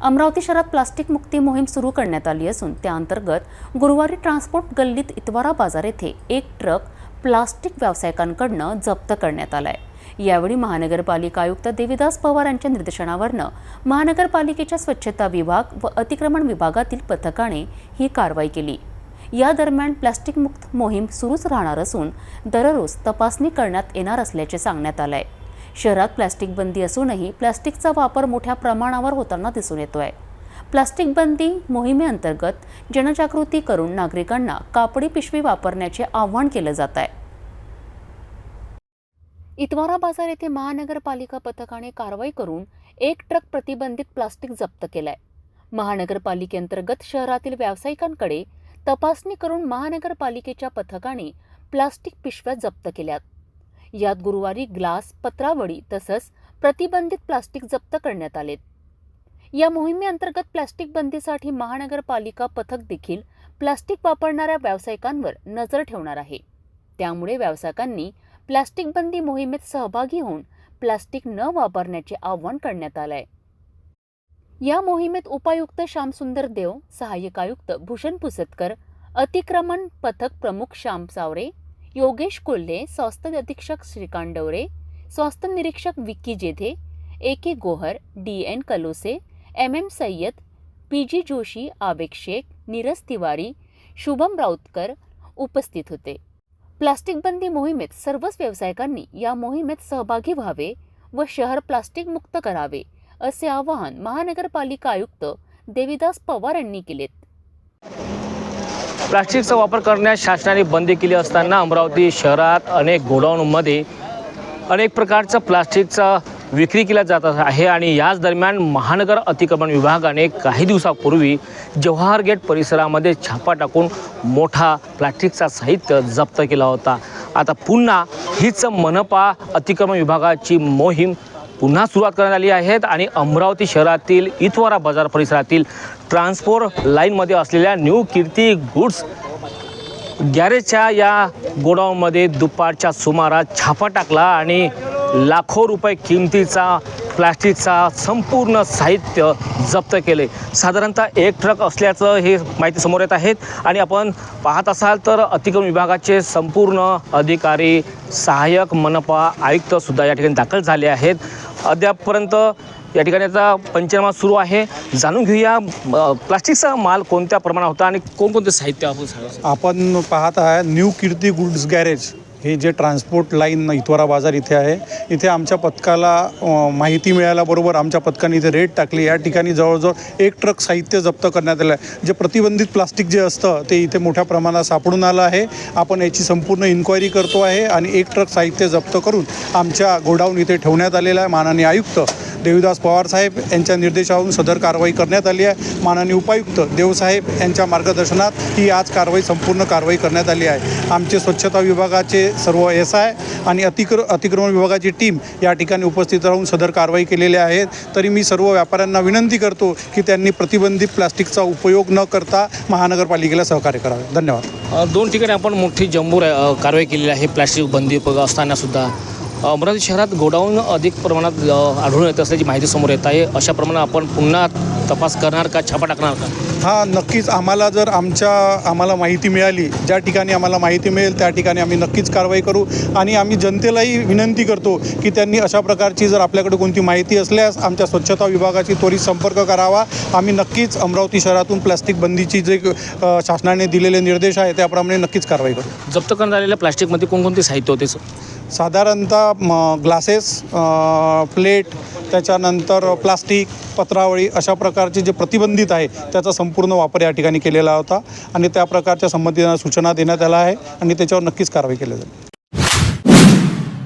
अमरावती शहरात प्लास्टिक मुक्ती मोहीम सुरू करण्यात आली असून त्या अंतर्गत गुरुवारी ट्रान्सपोर्ट गल्लीत इतवारा बाजार येथे एक ट्रक प्लास्टिक व्यावसायिकांकडनं जप्त करण्यात आलाय. यावेळी महानगरपालिका आयुक्त देविदास पवार यांच्या निर्देशनावरनं महानगरपालिकेच्या स्वच्छता विभाग व अतिक्रमण विभागातील पथकाने ही कारवाई केली. या दरम्यान प्लास्टिक मुक्त मोहीम सुरूच राहणार असून दररोज तपासणी करण्यात येणार असल्याचे सांगण्यात आलंय. शहरात प्लास्टिक बंदी असूनही प्लास्टिकचा वापर मोठ्या प्रमाणावर होताना दिसून येतो आहे प्लास्टिक बंदी मोहिमेअंतर्गत जनजागृती करून नागरिकांना कापडी पिशवी वापरण्याचे आवाहन केलं जात आहे. इतवारा बाजार येथे महानगरपालिका पथकाने कारवाई करून एक ट्रक प्रतिबंधित प्लास्टिक जप्त केलाय. महानगरपालिकेअंतर्गत शहरातील व्यावसायिकांकडे तपासणी करून महानगरपालिकेच्या पथकाने प्लास्टिक पिशव्या जप्त केल्यात. यात गुरुवारी ग्लास पत्रावळी तसंच प्रतिबंधित प्लास्टिक जप्त करण्यात आलेत या मोहिमेअंतर्गत प्लास्टिक बंदीसाठी महानगरपालिका पथक देखील प्लास्टिक वापरणाऱ्या व्यावसायिकांवर नजर ठेवणार आहे. त्यामुळे व्यावसायिकांनी प्लास्टिक बंदी मोहिमेत सहभागी होऊन प्लास्टिक न वापरण्याचे आवाहन करण्यात आलंय. या मोहिमेत उपायुक्त श्यामसुंदर देव सहाय्यक आयुक्त भूषण पुसतकर अतिक्रमण पथक प्रमुख श्याम सावरे योगेश कोल्हे स्वास्थ्य अधीक्षक श्रीकांत डवरे स्वास्थ्य निरीक्षक Vicky Jedhe A K Gohar D N Kalose M M Sayyad P G Joshi Abek Shaikh Neeraj Tiwari Shubham Rautkar उपस्थित होते. प्लास्टिक बंदी मोहिमेत सर्वच व्यावसायिकांनी या मोहिमेत सहभागी व्हावे व शहर प्लास्टिक मुक्त करावे असे आवाहन महानगरपालिका आयुक्त देविदास पवार यांनी केलेत. प्लास्टिकचा वापर करण्यास शासनाने बंदी केली असताना अमरावती शहरात अनेक गोडाऊनमध्ये अनेक प्रकारचं प्लास्टिकचा विक्री केल्या जात आहे आणि याच दरम्यान महानगर अतिक्रमण विभागाने काही दिवसापूर्वी जवाहर गेट परिसरामध्ये छापा टाकून मोठा प्लास्टिकचा साहित्य जप्त केला होता. आता पुन्हा हीच मनपा अतिक्रमण विभागाची मोहीम पुन्हा सुरुवात करण्यात आली आहेत आणि अमरावती शहरातील इतवारा बाजार परिसरातील ट्रान्सपोर्ट लाईनमध्ये असलेल्या न्यू कीर्ती गुड्स गॅरेजच्या या गोडाऊनमध्ये दुपारच्या सुमारास छापा टाकला आणि लाखो रुपये किमतीचा प्लास्टिकचा संपूर्ण साहित्य जप्त केले. साधारणतः एक ट्रक असल्याचं हे माहिती समोर येत आहेत. आणि आपण पाहत असाल तर अतिक्रम विभागाचे संपूर्ण अधिकारी सहाय्यक मनपा आयुक्तसुद्धा या ठिकाणी दाखल झाले आहेत. अद्यापपर्यंत या ठिकाणी आता पंचनामा सुरू आहे. जाणून घेऊया प्लास्टिकचा माल कोणत्या प्रमाणात होता आणि कोणकोणते साहित्य आपण आपण पाहत आहे न्यू कीर्ती गुड्स गॅरेज. हे जे ट्रान्सपोर्ट लाईन इतवारा बाजार इथे आहे इथे आमच्या पथकाला माहिती मिळाल्याबरोबर आमच्या पथकाने इथे रेड टाकली. या ठिकाणी जवळजवळ एक ट्रक साहित्य जप्त करण्यात आलं आहे. जे प्रतिबंधित प्लास्टिक जे असतं ते इथे मोठ्या प्रमाणात सापडून आलं आहे. आपण याची संपूर्ण इन्क्वायरी करतो आहे आणि एक ट्रक साहित्य जप्त करून आमच्या गोडाऊन इथे ठेवण्यात आलेलं आहे. माननीय आयुक्त देवीदास पवार साहेब यांच्या निर्देशावरून सदर कारवाई करण्यात आली आहे. माननीय उपायुक्त देवसाहेब यांच्या मार्गदर्शनात ही आज कारवाई संपूर्ण कारवाई करण्यात आली आहे. आमचे स्वच्छता विभागाचे सर्व एस आय आणि अतिक्र अतिक्रमण विभागाची टीम या ठिकाणी उपस्थित राहून सदर कारवाई केलेल्या आहेत तरी मी सर्व व्यापाऱ्यांना विनंती करतो की त्यांनी प्रतिबंधित प्लास्टिकचा उपयोग न करता महानगरपालिकेला सहकार्य करावे. धन्यवाद. दोन ठिकाणी आपण मोठी जंबूर कारवाई केलेली आहे. प्लास्टिक बंदी असतानासुद्धा अमरावती शहरात गोडाऊन अधिक प्रमाणात आढळून येत असल्याची माहिती समोर येत आहे. अशा प्रमाणात आपण पुन्हा तपास करणार का छापा टाकणार का? हा नक्कीच. आम्हाला जर आमच्या आम्हाला माहिती मिळाली ज्या ठिकाणी आम्हाला माहिती मिळेल त्या ठिकाणी आम्ही नक्कीच कारवाई करू. आणि आम्ही जनतेलाही विनंती करतो की त्यांनी अशा प्रकारची जर आपल्याकडे कोणती माहिती असल्यास आमच्या स्वच्छता विभागाशी त्वरित संपर्क करावा. आम्ही नक्कीच अमरावती शहरातून प्लास्टिक बंदीची जे शासनाने दिलेले निर्देश आहे त्याप्रमाणे नक्कीच कारवाई करू. जप्त करण्यात आलेल्या प्लास्टिकमध्ये कोणकोणते साहित्य होते सर? साधारणतः म ग्लासेस प्लेट त्याच्यानंतर प्लास्टिक पत्रावळी अशा प्रकारचे जे प्रतिबंधित आहे त्याचा संपूर्ण वापर या ठिकाणी केलेला होता. आणि त्या प्रकारच्या संबंधितांना सूचना देण्यात आल्या आहे आणि त्याच्यावर नक्कीच कारवाई केली जाईल.